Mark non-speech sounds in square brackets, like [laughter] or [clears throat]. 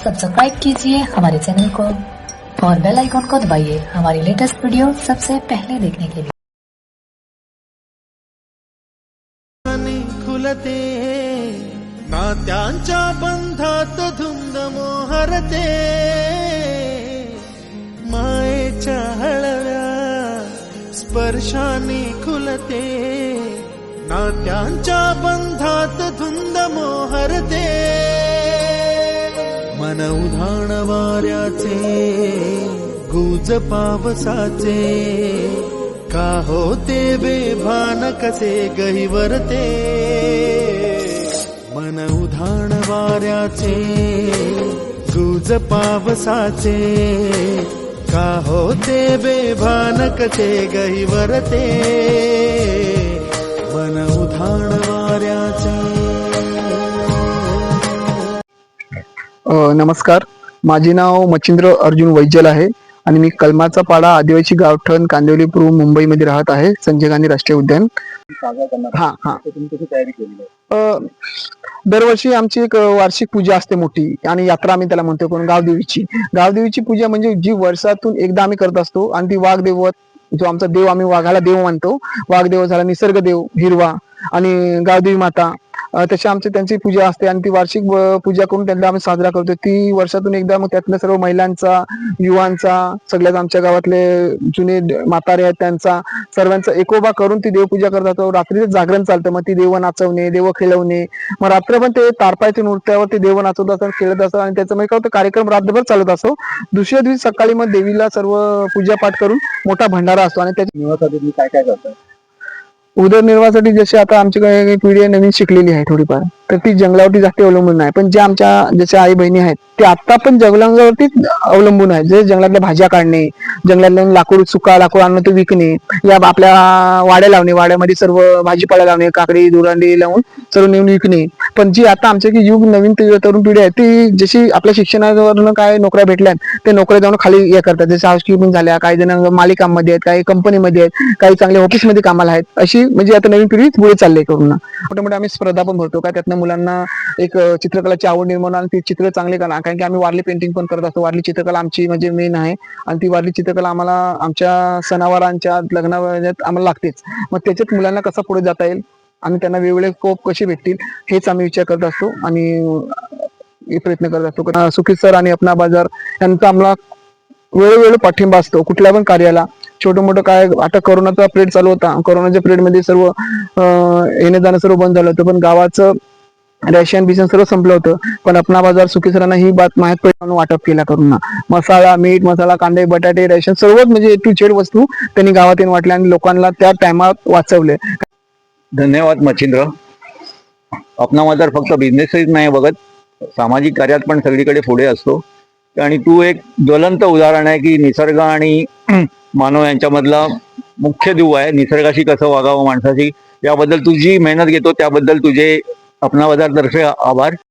Subscribe कीजिए हमारे channel को और बेल आइकॉन को दबाइए हमारी लेटेस्ट वीडियो सबसे पहले देखने के लिए। खुलते नात्यांच्या बंधात धुंद मोहरते मायेच्या हळव्या स्पर्शाने खुलते। नात्यांच्या बंधात धुंद मोहरते वाऱ्याचे गुज पावसाचे का होते बेभान कसे गहिवरते? मन उधाण वाऱ्याचे गुज पावसाचे का होते बेभान कसे गहिवरते? मन उधाण वाऱ्याचे। नमस्कार. माझे नाव मच्छिंद्र अर्जुन वैजल आहे आणि मी कलमाचा पाडा आदिवासी गावठण कांदिवली पूर्व मुंबईमध्ये राहत आहे संजय गांधी राष्ट्रीय उद्यान. हा हा. दरवर्षी आमची एक वार्षिक पूजा असते मोठी आणि यात्रा आम्ही त्याला म्हणतो पण गावदेवीची. गावदेवीची पूजा म्हणजे जी वर्षातून एकदा आम्ही करत असतो आणि ती वाघदेवत जो आमचा देव आम्ही वाघाला देव मानतो. वाघदेव झाला निसर्ग देव हिरवा आणि गावदेवी माता. तशी आमची त्यांची पूजा असते आणि ती वार्षिक पूजा करून त्यांना आम्ही साजरा करतो. ती वर्षातून एकदा मग त्यातल्या सर्व महिलांचा युवांचा सगळ्याच आमच्या गावातले जुने म्हातारे आहेत त्यांचा सर्वांचा एकोबा करून ती देवपूजा करतात. रात्रीचं जागरण चालतं. मग ती देव नाचवणे देव खेळवणे. मग रात्र पण ते तारपायच्या नृत्यावर ते देव नाचवत असतात खेळत असतात आणि त्याचं म्हणजे कार्यक्रम रात्रभर चालत असतो. दुसऱ्या दिवशी सकाळी मग देवीला सर्व पूजा पाठ करून मोठा भंडारा असतो आणि त्याच्या काय काय करतात उदरनिर्वाहासाठी जसे आता आमची काही पिढी आहे नवीन शिकलेली आहे थोडीफार तर ती जंगलावरती जास्त अवलंबून नाही. पण जे आमच्या जशा आई बहिणी आहेत ते आता पण जंगलावरती अवलंबून आहेत. जे जंगलातल्या भाज्या काढणे जंगलातल्या लाकूड सुका लाकूड आणणं ते विकणे या आपल्या वाड्या लावणे वाड्यामध्ये सर्व भाजीपाला लावणे काकडी दुरांडी लावून सर्व नेऊन विकणे. पण जी आता आमच्या की युग नवीन तरुण पिढी आहे ती जशी आपल्या शिक्षणावरून काय नोकऱ्या भेटल्या ते नोकऱ्या जाऊन खाली हे करतात. जसे हाऊसकीपिंग झाल्या काही जण मालिकांमध्ये आहेत काही कंपनीमध्ये आहेत काही चांगल्या ऑफिसमध्ये कामाला आहेत. अशी म्हणजे आता नवीन पिढी पुढे चालली करून मोठे मोठे आम्ही स्पर्धा पण भरतो का त्यातनं मुलांना एक चित्रकलाची आवड निर्माण आणि ती चित्र चांगले करा. कारण की आम्ही वारली पेंटिंग पण करत असतो. वारली चित्रकला आमची म्हणजे मेन आहे. आणि ती वारली चित्रकला आम्हाला आमच्या सणावारांच्या लग्नावर आम्हाला लागतेच. मग त्याच्यात मुलांना कसं पुढे जाता येईल? आणि त्यांना वेगवेगळे कोप कसे भेटतील हेच आम्ही विचार करत असतो आणि प्रयत्न करत असतो. सुखी सर आणि अपना बाजार यांचा आम्हाला वेळोवेळी पाठिंबा असतो. कुठल्या पण कार्याला. छोटं मोठं काय आता करोनाचा पिरियड चालू होता. कोरोनाच्या पिरियडमध्ये सर्व येणे येणं जाणं सर्व बंद झालं होतं. पण गावाचं रॅशन बिशन सर्व संपलं होतं. पण अपना बाजार सुखी सरांना ही बात माहीत पडून वाटप केला करून. मसाला मीठ मसाला कांदे बटाटे रेशन सर्वच म्हणजे टू चेड वस्तू त्यांनी गावात येऊन वाटल्या आणि लोकांना त्या टायमात वाचवले. धन्यवाद मच्छिंद्र. अपना तर फक्त बिझनेसच नाही बघत सामाजिक कार्यात पण सगळीकडे पुढे असतो. आणि तू एक ज्वलंत उदाहरण आहे की निसर्ग आणि [clears throat] मानव यांच्यामधला मुख्य दुवा आहे. निसर्गाशी कसं वागावं माणसाशी याबद्दल तुझी मेहनत घेतो त्याबद्दल तुझे अपना बाजारतर्फे आभार.